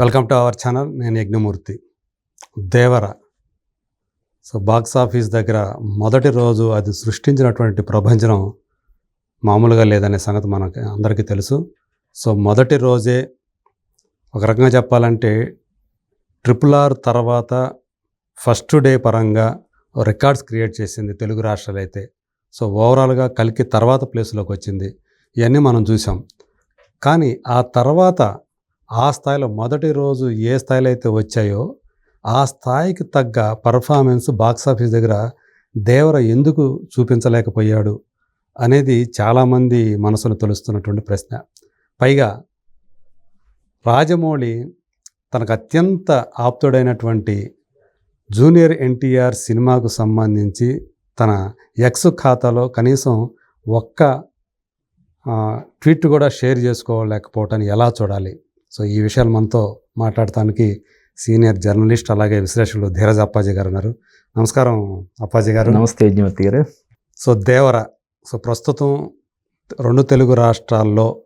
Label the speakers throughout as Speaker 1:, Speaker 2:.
Speaker 1: Welcome to our channel నేను Yagnamurthy. Devara. So box office దగ్గర మొదటి రోజు అది సృష్టించినటువంటి ప్రభంజనం మామూలుగా లేదనే సంగతి మనకి అందరికీ తెలుసు. సో మొదటి రోజే ఒక రకంగా చెప్పాలంటే ట్రిపుల్ ఆర్ తర్వాత ఫస్ట్ డే పరంగా రికార్డ్స్ క్రియేట్ చేసింది తెలుగు రాష్ట్రాలు అయితే సో ఓవరాల్గా కలికి తర్వాత ప్లేస్లోకి వచ్చింది. ఇవన్నీ మనం చూసాం కానీ ఆ తర్వాత ఆ స్థాయిలో మొదటి రోజు ఏ స్థాయిలో అయితే వచ్చాయో ఆ స్థాయికి తగ్గ పర్ఫార్మెన్స్ బాక్స్ ఆఫీస్ దగ్గర దేవర ఎందుకు చూపించలేకపోయాడు అనేది చాలామంది మనసును తొలుస్తున్నటువంటి ప్రశ్న. పైగా రాజమౌళి తనకు అత్యంత ఆప్తుడైనటువంటి జూనియర్ ఎన్టీఆర్ సినిమాకు సంబంధించి తన ఎక్స్ ఖాతాలో కనీసం ఒక్క ట్వీట్ కూడా షేర్ చేసుకోలేకపోవటాన్ని ఎలా చూడాలి? సో ఈ విషయాలు మనతో మాట్లాడటానికి సీనియర్ జర్నలిస్ట్ అలాగే విశ్లేషకులు ధీరజ్ అప్పాజీ గారు ఉన్నారు. నమస్కారం అప్పాజీ గారు.
Speaker 2: నమస్తే యజ్ఞవతి గారు.
Speaker 1: సో దేవర సో ప్రస్తుతం రెండు తెలుగు రాష్ట్రాల్లో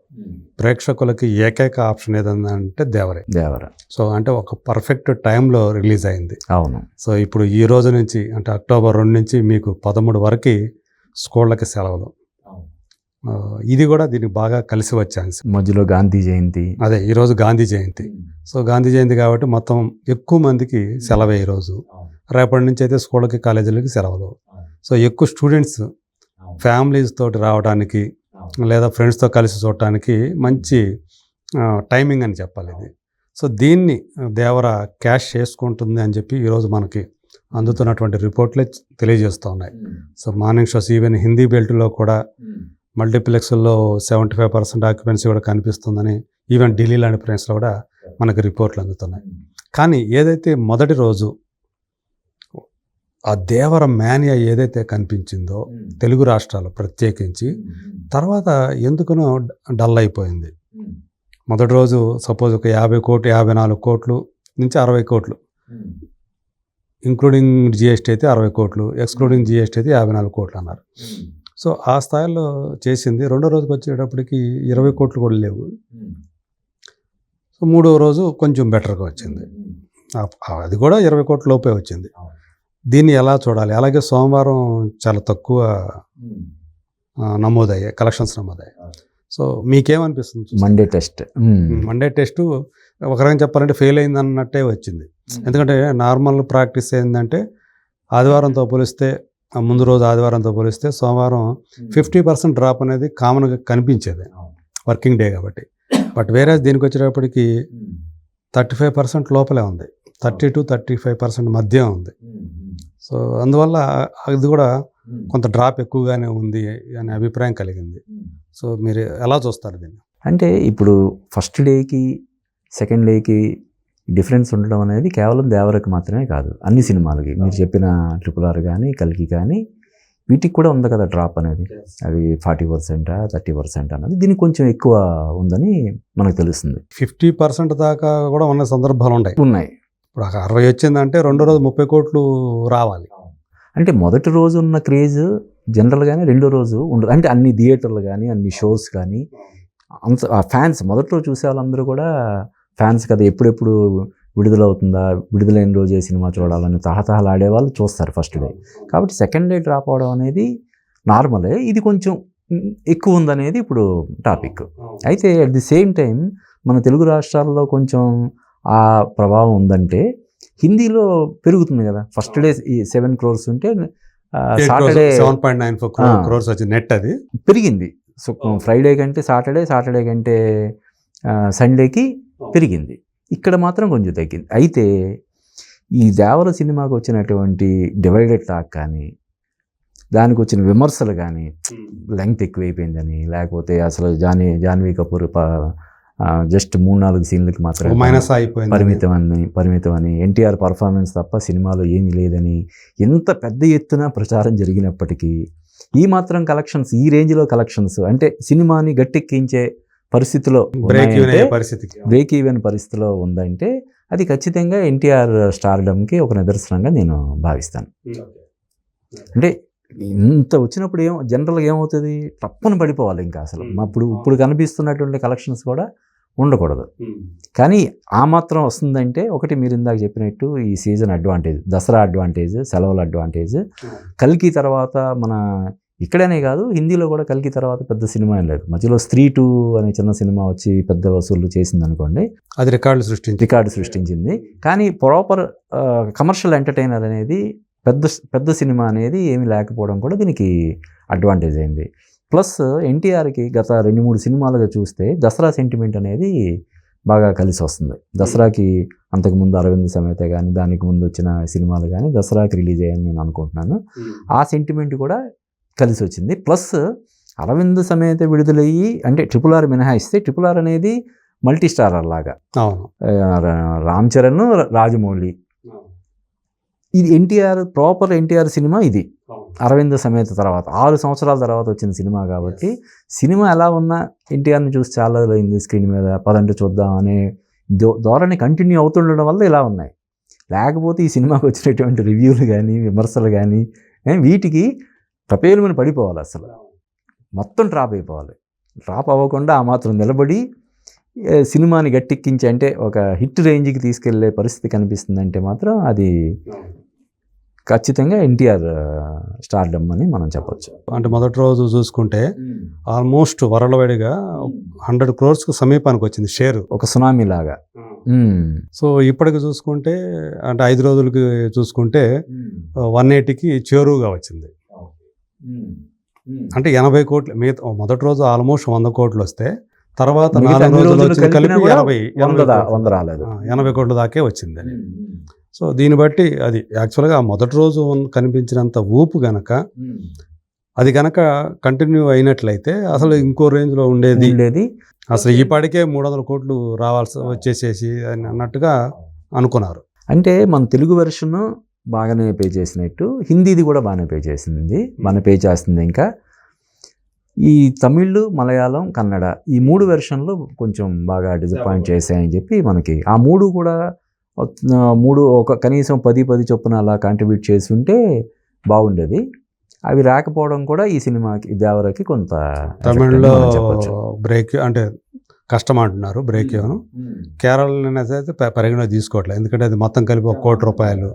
Speaker 1: ప్రేక్షకులకి ఏకైక ఆప్షన్ ఏదంటే దేవరే.
Speaker 2: దేవర.
Speaker 1: సో అంటే ఒక పర్ఫెక్ట్ టైంలో రిలీజ్ అయింది.
Speaker 2: అవును.
Speaker 1: సో ఇప్పుడు ఈ రోజు నుంచి అంటే అక్టోబర్ రెండు నుంచి మీకు పదమూడు వరకు స్కూళ్ళకి సెలవులు. ఇది కూడా దీనికి బాగా కలిసి వచ్చే అంశం.
Speaker 2: మధ్యలో గాంధీ జయంతి.
Speaker 1: అదే ఈరోజు గాంధీ జయంతి. సో గాంధీ జయంతి కాబట్టి మొత్తం ఎక్కువ మందికి సెలవే ఈరోజు రేపటి నుంచి అయితే స్కూళ్ళకి కాలేజీలకి సెలవులు. సో ఎక్కువ స్టూడెంట్స్ ఫ్యామిలీస్ తోటి రావడానికి లేదా ఫ్రెండ్స్తో కలిసి చూడటానికి మంచి టైమింగ్ అని చెప్పాలి ఇది. సో దీన్ని దేవర క్యాష్ చేసుకుంటుంది అని చెప్పి ఈరోజు మనకి అందుతున్నటువంటి రిపోర్ట్లే తెలియజేస్తూ ఉన్నాయి. So morning shows even Hindi బెల్ట్లో కూడా మల్టీప్లెక్స్లో సెవెంటీ ఫైవ్ పర్సెంట్ ఆక్యుపెన్సీ కూడా కనిపిస్తుందని ఈవెన్ ఢిల్లీ లాంటి ప్లేస్లో కూడా మనకు రిపోర్ట్లు అందుతున్నాయి. కానీ ఏదైతే మొదటి రోజు ఆ దేవర మేనియా ఏదైతే కనిపించిందో తెలుగు రాష్ట్రాలు ప్రత్యేకించి తర్వాత ఎందుకునో డల్ అయిపోయింది. మొదటి రోజు సపోజ్ ఒక యాభై కోట్లు యాభై నాలుగు కోట్లు నుంచి అరవై కోట్లు. ఇంక్లూడింగ్ జిఎస్టీ అయితే అరవై కోట్లు ఎక్స్క్లూడింగ్ జిఎస్టీ అయితే యాభై నాలుగు కోట్లు అన్నారు. సో ఆ స్థాయిలో చేసింది. రెండో రోజుకి వచ్చేటప్పటికి ఇరవై కోట్లు కూడా లేవు. సో మూడో రోజు కొంచెం బెటర్గా వచ్చింది. అది కూడా ఇరవై కోట్ల లోపే వచ్చింది. దీన్ని ఎలా చూడాలి? అలాగే సోమవారం చాలా తక్కువ నమోదయ్యాయి కలెక్షన్స్ నమోదయ్యాయి. సో మీకేమనిపిస్తుంది?
Speaker 2: మండే టెస్ట్
Speaker 1: మండే టెస్ట్ ఒక రకంగా చెప్పాలంటే ఫెయిల్ అయింది అన్నట్టే వచ్చింది ఎందుకంటే నార్మల్ ప్రాక్టీస్ ఏంటంటే ఆదివారంతో పోలిస్తే ముందు రోజు ఆదివారంతో పోలిస్తే సోమవారం ఫిఫ్టీ పర్సెంట్ డ్రాప్ అనేది కామన్గా కనిపించేది వర్కింగ్ డే కాబట్టి. బట్ వేరే దీనికి వచ్చేటప్పటికి థర్టీ ఫైవ్ పర్సెంట్ లోపలే ఉంది. Thirty to thirty five percent మధ్య ఉంది. సో అందువల్ల అది కూడా కొంత డ్రాప్ ఎక్కువగానే ఉంది అనే అభిప్రాయం కలిగింది. సో మీరు ఎలా చూస్తారు దీన్ని?
Speaker 2: అంటే ఇప్పుడు ఫస్ట్ డేకి సెకండ్ డేకి డిఫరెన్స్ ఉండడం అనేది కేవలం దేవరకు మాత్రమే కాదు అన్ని సినిమాలకి. మీరు చెప్పిన ట్రిపుల్ ఆర్ కానీ కలికి కానీ వీటికి కూడా ఉంది కదా డ్రాప్ అనేది. అది ఫార్టీ పర్సెంటా థర్టీ పర్సెంట్ అన్నది. దీనికి కొంచెం ఎక్కువ ఉందని మనకు తెలుస్తుంది.
Speaker 1: ఫిఫ్టీ పర్సెంట్ దాకా కూడా ఉన్న సందర్భాలు ఉన్నాయి.
Speaker 2: ఉన్నాయి.
Speaker 1: ఇప్పుడు ఒక అరవై వచ్చిందంటే రెండో రోజు ముప్పై కోట్లు రావాలి.
Speaker 2: అంటే మొదటి రోజు ఉన్న క్రేజ్ జనరల్గానే రెండో రోజు ఉండదు. అంటే అన్ని థియేటర్లు కానీ అన్ని షోస్ కానీ అంత ఆ ఫ్యాన్స్ మొదటి రోజు చూసే వాళ్ళందరూ కూడా ఫ్యాన్స్ కదా ఎప్పుడెప్పుడు విడుదల అవుతుందా విడుదలైన రోజే సినిమా చూడాలని తహతహలు ఆడేవాళ్ళు చూస్తారు ఫస్ట్ డే. కాబట్టి సెకండ్ డే డ్రాప్ అవడం అనేది నార్మలే. ఇది కొంచెం ఎక్కువ ఉందనేది ఇప్పుడు టాపిక్. అయితే అట్ ది సేమ్ టైం మన తెలుగు రాష్ట్రాల్లో కొంచెం ఆ ప్రభావం ఉందంటే హిందీలో పెరుగుతుంది కదా. ఫస్ట్ డే ఈ సెవెన్ క్రోర్స్ ఉంటే Saturday
Speaker 1: seven point nine four. Crores వచ్చింది నెట్ అది.
Speaker 2: పెరిగింది. సో ఫ్రైడే కంటే సాటర్డే సాటర్డే కంటే సండేకి పెరిగింది. ఇక్కడ మాత్రం కొంచెం తగ్గింది. అయితే ఈ దేవర సినిమాకి వచ్చినటువంటి డివైడెడ్ టాక్ కానీ దానికి వచ్చిన విమర్శలు కానీ లెంగ్త్ ఎక్కువైపోయిందని లేకపోతే అసలు జానీ జాన్వీ కపూర్ జస్ట్ మూడు నాలుగు సీన్లకి మాత్రం
Speaker 1: మైనస్ అయిపోయింది.
Speaker 2: పరిమితం అని పరిమితం అని ఎన్టీఆర్ పర్ఫార్మెన్స్ తప్ప సినిమాలో ఏమీ లేదని ఎంత పెద్ద ఎత్తున ప్రచారం జరిగినప్పటికీ ఈ మాత్రం కలెక్షన్స్ ఈ రేంజ్లో కలెక్షన్స్ అంటే సినిమాని గట్టెక్కించే పరిస్థితిలో
Speaker 1: బ్రేక్ పరిస్థితికి.
Speaker 2: బ్రేక్ ఈవెన్ పరిస్థితిలో ఉందంటే అది ఖచ్చితంగా ఎన్టీఆర్ స్టార్డమ్కి ఒక నిదర్శనంగా నేను భావిస్తాను. అంటే ఇంత వచ్చినప్పుడు ఏం జనరల్గా ఏమవుతుంది? తప్పని పడిపోవాలి ఇంకా అసలు.
Speaker 1: Hmm.
Speaker 2: అప్పుడు ఇప్పుడు కనిపిస్తున్నటువంటి కలెక్షన్స్ కూడా ఉండకూడదు. కానీ ఆ మాత్రం వస్తుందంటే ఒకటి మీరు ఇందాక చెప్పినట్టు ఈ సీజన్ అడ్వాంటేజ్ దసరా అడ్వాంటేజ్ సెలవుల అడ్వాంటేజ్ కల్కి తర్వాత మన ఇక్కడనే కాదు హిందీలో కూడా కల్కి తర్వాత పెద్ద సినిమా ఏం లేదు. మధ్యలో స్త్రీ టూ అనే చిన్న సినిమా వచ్చి పెద్ద వసూళ్ళు చేసింది అనుకోండి
Speaker 1: అది రికార్డులు సృష్టించి
Speaker 2: రికార్డు సృష్టించింది. కానీ ప్రాపర్ కమర్షియల్ ఎంటర్టైనర్ అనేది పెద్ద పెద్ద సినిమా అనేది ఏమీ లేకపోవడం కూడా దీనికి అడ్వాంటేజ్ అయింది. ప్లస్ ఎన్టీఆర్కి గత రెండు మూడు సినిమాలుగా చూస్తే దసరా సెంటిమెంట్ అనేది బాగా కలిసి వస్తుంది. దసరాకి అంతకుముందు అరవింద్ సమేత కానీ దానికి ముందు వచ్చిన సినిమాలు కానీ దసరాకి రిలీజ్ అయ్యాయని నేను అనుకుంటున్నాను. ఆ సెంటిమెంట్ కూడా కలిసి వచ్చింది ప్లస్ అరవింద్ సమేత విడుదలయ్యి అంటే ట్రిపుల్ ఆర్ మినహాయిస్తే ట్రిపుల్ ఆర్ అనేది మల్టీ స్టారర్ లాగా రామ్ చరణ్ రాజమౌళి. ఇది ఎన్టీఆర్ ప్రాపర్ ఎన్టీఆర్ సినిమా ఇది. అరవింద్ సమేత తర్వాత ఆరు సంవత్సరాల తర్వాత వచ్చిన సినిమా కాబట్టి సినిమా ఎలా ఉన్నా ఎన్టీఆర్ని చూసి చాలా రోజులైంది స్క్రీన్ మీద పదంటే చూద్దాం అనే ధోరణి కంటిన్యూ అవుతుండడం వల్ల ఇలా ఉన్నాయి. లేకపోతే ఈ సినిమాకి వచ్చినటువంటి రివ్యూలు కానీ విమర్శలు కానీ వీటికి ప్రపేలుమని పడిపోవాలి అసలు. మొత్తం డ్రాప్ అయిపోవాలి. డ్రాప్ అవ్వకుండా ఆ మాత్రం నిలబడి సినిమాని గట్టెక్కించి అంటే ఒక హిట్ రేంజ్కి తీసుకెళ్ళే పరిస్థితి కనిపిస్తుందంటే మాత్రం అది ఖచ్చితంగా ఎన్టీఆర్ స్టార్డమ్ అని మనం చెప్పొచ్చు.
Speaker 1: అంటే మొదటి రోజు చూసుకుంటే ఆల్మోస్ట్ వరల్డ్వైడ్గా హండ్రెడ్ క్రోర్స్కు సమీపానికి వచ్చింది షేర్.
Speaker 2: ఒక సునామీ లాగా.
Speaker 1: సో ఇప్పటికి చూసుకుంటే అంటే ఐదు రోజులకి చూసుకుంటే వన్ ఎయిటీకి చేరువుగా వచ్చింది. అంటే ఎనభై కోట్లు మిగతా మొదటి రోజు ఆల్మోస్ట్ వంద కోట్లు వస్తే తర్వాత నాలుగు రోజులు కలిపి ఎనభై
Speaker 2: వంద రాలేదు.
Speaker 1: ఎనభై కోట్ల దాకే వచ్చింది అది. సో దీన్ని బట్టి అది యాక్చువల్గా మొదటి రోజు కనిపించినంత ఊపు గనక అది గనక కంటిన్యూ అయినట్లయితే అసలు ఇంకో రేంజ్లో ఉండేది.
Speaker 2: ఉండేది.
Speaker 1: అసలు ఈ పాటికే మూడు వందల కోట్లు రావాల్సి వచ్చేసేసి అని అన్నట్టుగా అనుకున్నారు.
Speaker 2: అంటే మన తెలుగు వెర్షన్ బాగానే పే చేసినట్టు హిందీది కూడా బాగానే పే చేసింది బాగానే పే చేస్తుంది ఇంకా. ఈ తమిళ్ మలయాళం కన్నడ ఈ మూడు వెర్షన్లు కొంచెం బాగా డిసప్పాయింట్ చేశాయని చెప్పి మనకి ఆ మూడు కూడా మూడు ఒక కనీసం పది పది చొప్పున అలా కాంట్రిబ్యూట్ చేసి ఉంటే బాగుండేది. అవి రాకపోవడం కూడా ఈ సినిమాకి దేవరకి కొంత
Speaker 1: తమిళ్ళో
Speaker 2: మనం.
Speaker 1: బ్రేక్ అంటే కష్టం అంటున్నారు బ్రేక్ ఏమను కేరళ అయితే పరిగణలో తీసుకోవట్లేదు. ఎందుకంటే అది మొత్తం కలిపి ఒక కోటి రూపాయలు.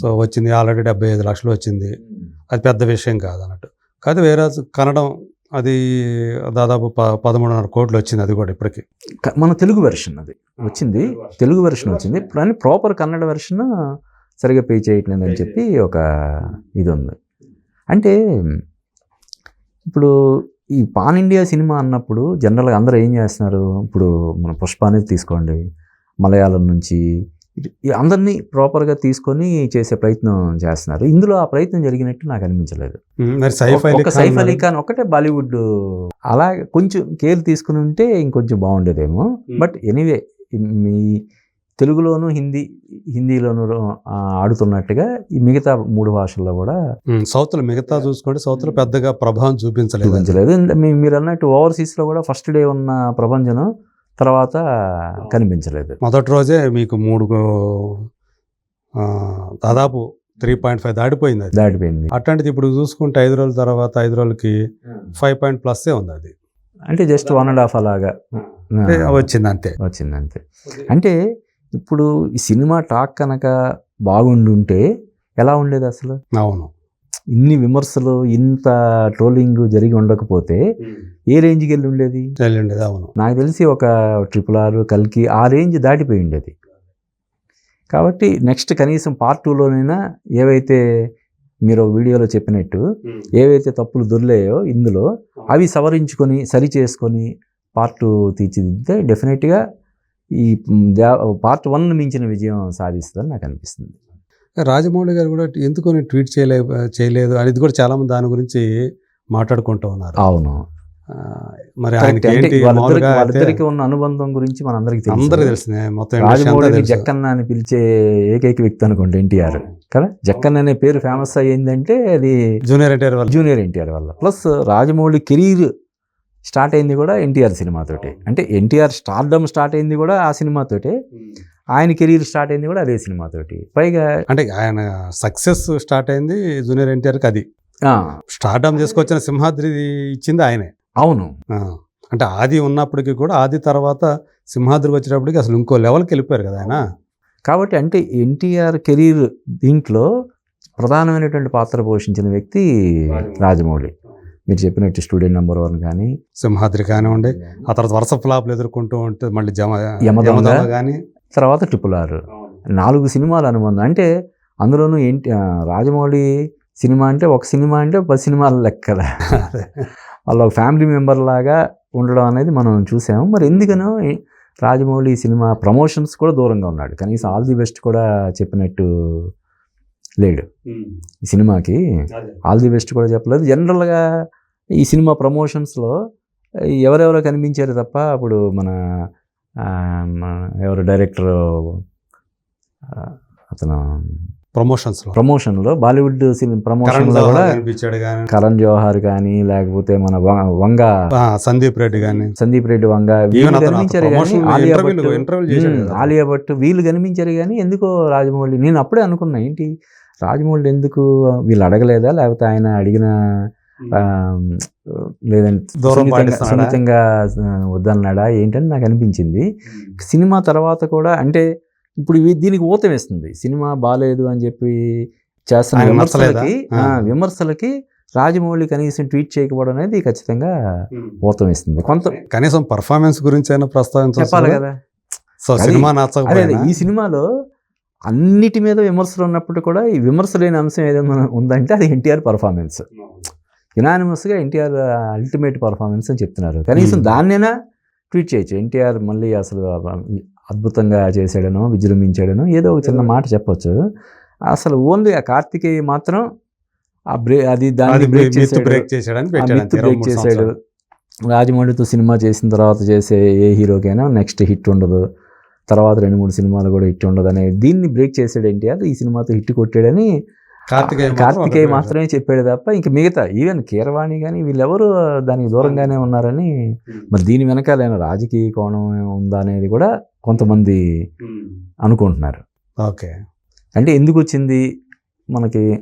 Speaker 1: సో వచ్చింది ఆల్రెడీ డెబ్బై ఐదు లక్షలు వచ్చింది. అది పెద్ద విషయం కాదు అన్నట్టు కాదు వేరే కన్నడం అది దాదాపు ప పదమూడున్నర కోట్లు వచ్చింది అది కూడా ఇప్పటికి.
Speaker 2: మన తెలుగు వెర్షన్ అది. వచ్చింది. తెలుగు వెర్షన్ వచ్చింది. కానీ ప్రాపర్ కన్నడ వెర్షన్ సరిగా పే చేయట్లేదని చెప్పి ఒక ఇది ఉంది. అంటే ఇప్పుడు ఈ పాన్ ఇండియా సినిమా అన్నప్పుడు జనరల్గా అందరూ ఏం చేస్తున్నారు? ఇప్పుడు మన పుష్ప అనేది తీసుకోండి. మలయాళం నుంచి అందరినీ ప్రాపర్గా తీసుకొని చేసే ప్రయత్నం చేస్తున్నారు. ఇందులో ఆ ప్రయత్నం జరిగినట్టు నాకు అనిపించలేదు. ఒక సైఫ్ అలీ. ఖాన్ ఒక్కటే బాలీవుడ్. అలా కొంచెం కేర్ తీసుకుని ఉంటే ఇంకొంచెం బాగుండేదేమో. బట్ ఎనీవే మీ తెలుగులోను హిందీ హిందీలోను ఆడుతున్నట్టుగా ఈ మిగతా మూడు భాషల్లో కూడా
Speaker 1: ఉమ్, సౌత్లో మిగతా చూసుకుంటే సౌత్లో పెద్దగా ప్రభావం చూపించలేదు.
Speaker 2: చూపించలేదు. మీరు అన్నట్టు ఓవర్సీస్లో కూడా ఫస్ట్ డే ఉన్న ప్రభంజనం తర్వాత కనిపించలేదు.
Speaker 1: మొదటి రోజే మీకు మూడు ఆ, దాదాపు త్రీ పాయింట్ ఫైవ్ దాటిపోయింది అది.
Speaker 2: దాటిపోయింది.
Speaker 1: అట్లాంటిది ఇప్పుడు చూసుకుంటే ఐదు రోజుల తర్వాత ఐదు రోజులకి ఫైవ్ పాయింట్ ప్లస్సే ఉంది అది.
Speaker 2: అంటే జస్ట్ వన్ అండ్ హాఫ్ అలాగా.
Speaker 1: అంటే వచ్చింది అంతే
Speaker 2: వచ్చింది అంతే అంటే ఇప్పుడు ఈ సినిమా టాక్ కనుక బాగుండుంటే ఎలా ఉండేది అసలు?
Speaker 1: అవును.
Speaker 2: ఇన్ని విమర్శలు ఇంత ట్రోలింగ్ జరిగి ఉండకపోతే ఏ రేంజ్కి వెళ్ళి ఉండేది?
Speaker 1: వెళ్ళండి అవును.
Speaker 2: నాకు తెలిసి ఒక ట్రిపుల్ ఆర్ కల్కి ఆ రేంజ్ దాటిపోయి ఉండేది. కాబట్టి నెక్స్ట్ కనీసం పార్ట్ టూలోనైనా ఏవైతే మీరు వీడియోలో చెప్పినట్టు ఏవైతే తప్పులు దొర్లేయో ఇందులో అవి సవరించుకొని సరి చేసుకొని పార్ట్ టూ తీర్చిదిద్దితే డెఫినెట్గా ఈ పార్ట్ వన్ మించిన విజయం సాధిస్తుందని నాకు అనిపిస్తుంది.
Speaker 1: రాజమౌళి గారు కూడా ఎందుకు ట్వీట్ చేయలే చేయలేదు? అనేది కూడా చాలా మంది దాని గురించి మాట్లాడుకుంటూ ఉన్నారు.
Speaker 2: అవును.
Speaker 1: మరి
Speaker 2: వాళ్ళిద్దరికి ఉన్న అనుబంధం గురించి మనందరికీ తెలుసు.
Speaker 1: అందరికి తెలిసిందే మొత్తం
Speaker 2: రాజమౌళిని. జక్కన్న అని పిలిచే ఏకైక వ్యక్తి అనుకోండి ఎన్టీఆర్. కదా? జక్కన్న అనే పేరు ఫేమస్ అయ్యిందంటే అది
Speaker 1: జూనియర్ ఎన్టీఆర్ వాళ్ళు
Speaker 2: జూనియర్ ఎన్టీఆర్ వల్ల. ప్లస్ రాజమౌళి కెరీర్ స్టార్ట్ అయింది కూడా ఎన్టీఆర్ సినిమాతోటి. అంటే ఎన్టీఆర్ స్టార్డమ్ స్టార్ట్ అయింది కూడా ఆ సినిమాతోటే. ఆయన కెరీర్ స్టార్ట్ అయింది కూడా అదే సినిమాతోటి పైగా
Speaker 1: అంటే ఆయన సక్సెస్ స్టార్ట్ అయింది జూనియర్ ఎన్టీఆర్కి అది. స్టార్డమ్ చేసుకొచ్చిన సింహాద్రి ఇచ్చింది ఆయనే.
Speaker 2: అవును.
Speaker 1: అంటే ఆది ఉన్నప్పటికీ కూడా ఆది తర్వాత సింహాద్రికి వచ్చేటప్పటికి అసలు ఇంకో లెవెల్కి వెళ్ళిపోయారు కదా ఆయన.
Speaker 2: కాబట్టి అంటే ఎన్టీఆర్ కెరీర్ దీంట్లో ప్రధానమైనటువంటి పాత్ర పోషించిన వ్యక్తి రాజమౌళి. మీరు చెప్పినట్టు స్టూడెంట్ నెంబర్ వన్ కానీ
Speaker 1: సింహాద్రి కానివ్వండి ఆ. తర్వాత వరుస ఫ్లాప్లు ఎదుర్కొంటూ ఉంటే మళ్ళీ జమ.
Speaker 2: యమదొంగ.
Speaker 1: కానీ
Speaker 2: తర్వాత ట్రిపుల్ ఆర్. నాలుగు సినిమాల అనుబంధం. అంటే అందులోనూ ఏంటి రాజమౌళి సినిమా అంటే ఒక సినిమా అంటే పది సినిమాల లెక్కల. వాళ్ళ ఒక ఫ్యామిలీ మెంబర్ లాగా ఉండడం అనేది మనం చూసాము. మరి ఎందుకనో రాజమౌళి సినిమా ప్రమోషన్స్ కూడా దూరంగా ఉన్నాడు. కనీసం ఆల్ ది బెస్ట్ కూడా చెప్పినట్టు లేడు. ఈ సినిమాకి ఆల్ ది బెస్ట్ కూడా చెప్పలేదు. జనరల్గా ఈ సినిమా ప్రమోషన్స్లో ఎవరెవరో కనిపించారు తప్ప అప్పుడు మన ఎవరు డైరెక్టర్ అతను
Speaker 1: ప్రమోషన్స్లో.
Speaker 2: ప్రమోషన్లో బాలీవుడ్ సినిమా ప్రమోషన్లో కూడా కరణ్ జోహార్ కానీ. లేకపోతే మన వంగ
Speaker 1: సందీప్ రెడ్డి కానీ.
Speaker 2: సందీప్ రెడ్డి వంగ వీళ్ళు కనిపించారు కానీ ఆలియా భట్. ఆలియా భట్ వీళ్ళు కనిపించారు కానీ ఎందుకో రాజమౌళి నేను అప్పుడే అనుకున్నా ఏంటి? రాజమౌళి ఎందుకు వీళ్ళు అడగలేదా? లేకపోతే ఆయన అడిగిన లేదంటే సున్నితంగా- వద్దన్నాడా? ఏంటని నాకు అనిపించింది. సినిమా తర్వాత కూడా అంటే ఇప్పుడు దీనికి ఊతం వేస్తుంది. సినిమా బాగాలేదు అని చెప్పి చేస్తున్న? విమర్శలకి విమర్శలకి రాజమౌళి కనీసం ట్వీట్ చేయకపోవడం అనేది ఖచ్చితంగా ఊతం వేస్తుంది. కొంత
Speaker 1: కనీసం పర్ఫార్మెన్స్ గురించి అయినా ప్రస్తావించాలి
Speaker 2: కదా.
Speaker 1: సో సినిమా
Speaker 2: ఈ సినిమాలో అన్నిటి మీద విమర్శలు ఉన్నప్పుడు కూడా ఈ విమర్శ లేని అంశం ఏదైనా ఉందంటే అది ఎన్టీఆర్ పర్ఫార్మెన్స్. యునానిమస్గా ఎన్టీఆర్ అల్టిమేట్ పర్ఫార్మెన్స్ అని చెప్తున్నారు. కనీసం
Speaker 1: Hmm.
Speaker 2: దాన్నైనా ట్వీట్ చేయొచ్చు. ఎన్టీఆర్ మళ్ళీ అసలు అద్భుతంగా చేసాడనో విజృంభించాడనో ఏదో ఒక చిన్న మాట చెప్పొచ్చు. అసలు ఓన్లీ ఆ కార్తికేయ మాత్రం ఆ బ్రే అది దాన్ని బ్రేక్ చేసాడు
Speaker 1: బ్రేక్ చేశాడని
Speaker 2: చేశాడు. రాజమౌళితో సినిమా చేసిన తర్వాత చేసే ఏ హీరోకైనా నెక్స్ట్ హిట్ ఉండదు. తర్వాత రెండు మూడు సినిమాలు కూడా హిట్ ఉండదు అనే దీన్ని బ్రేక్ చేసాడు ఎన్టీఆర్. ఈ సినిమాతో హిట్ కొట్టాడని
Speaker 1: కార్తికేయ
Speaker 2: కార్తికేయ మాత్రమే చెప్పాడు తప్ప ఇంక మిగతా ఈవెన్ కీరవాణి కానీ వీళ్ళెవరు దానికి దూరంగానే ఉన్నారని మరి దీని వెనకాల రాజకీయ కోణం ఉందా అనేది కూడా కొంతమంది అనుకుంటున్నారు.
Speaker 1: ఓకే.
Speaker 2: అంటే ఎందుకు వచ్చింది? మనకి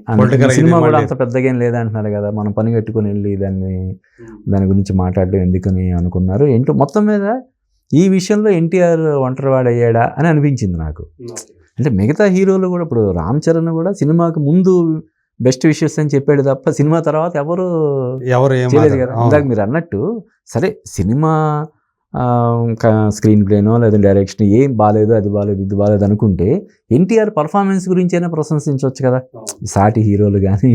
Speaker 2: సినిమా కూడా. అంత పెద్దగా ఏం లేదంటున్నారు కదా మనం పని కట్టుకుని వెళ్ళి దాన్ని దాని గురించి మాట్లాడడం ఎందుకని అనుకున్నారు. ఏంటో మొత్తం మీద ఈ విషయంలో ఎన్టీఆర్ ఒంటరివాడు అయ్యాడా అని అనిపించింది నాకు. అంటే మిగతా హీరోలు కూడా ఇప్పుడు రామ్ చరణ్ కూడా సినిమాకి ముందు బెస్ట్ విషెస్ అని చెప్పాడు తప్ప సినిమా తర్వాత ఎవరు
Speaker 1: ఎవరు
Speaker 2: చేయలేదు కదా. ఇందాక మీరు అన్నట్టు సరే సినిమా స్క్రీన్ ప్లేనో లేదా డైరెక్షన్ ఏం బాగాలేదు అది బాగాలేదు ఇది బాగాలేదు అనుకుంటే ఎన్టీఆర్ పర్ఫార్మెన్స్ గురించి అయినా ప్రశంసించవచ్చు కదా. సాటి హీరోలు కానీ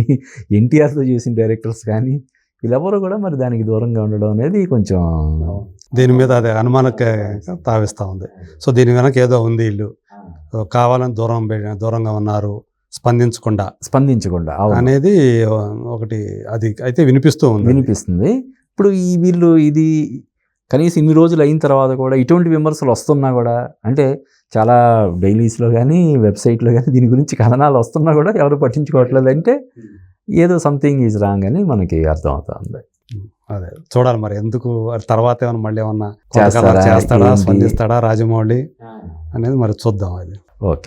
Speaker 2: ఎన్టీఆర్తో చేసిన డైరెక్టర్స్ కానీ వీళ్ళెవరు కూడా మరి దానికి దూరంగా ఉండడం అనేది కొంచెం
Speaker 1: దీని మీద అదే అనుమానక తావిస్తూ ఉంది. సో దీని వెనక ఏదో ఉంది వీళ్ళు సో కావాలని దూరం దూరంగా ఉన్నారు స్పందించకుండా.
Speaker 2: స్పందించకుండా.
Speaker 1: అనేది ఒకటి అది అయితే వినిపిస్తూ ఉంది.
Speaker 2: వినిపిస్తుంది. ఇప్పుడు ఈ వీళ్ళు ఇది కనీసం ఇన్ని రోజులు అయిన తర్వాత కూడా ఇటువంటి విమర్శలు వస్తున్నా కూడా అంటే చాలా డైలీస్లో కానీ వెబ్సైట్లో కానీ దీని గురించి కథనాలు వస్తున్నా కూడా ఎవరు పట్టించుకోవట్లేదు అంటే ఏదో సంథింగ్ ఈజ్ రాంగ్ అని మనకి అర్థం అవుతుంది
Speaker 1: అదే. చూడాలి మరి. ఎందుకు? తర్వాత ఏమైనా మళ్ళీ ఏమన్నా? చేస్తాడా? స్పందిస్తాడా? రాజమౌళి అనేది మరి చూద్దాం అది.
Speaker 2: ఓకే.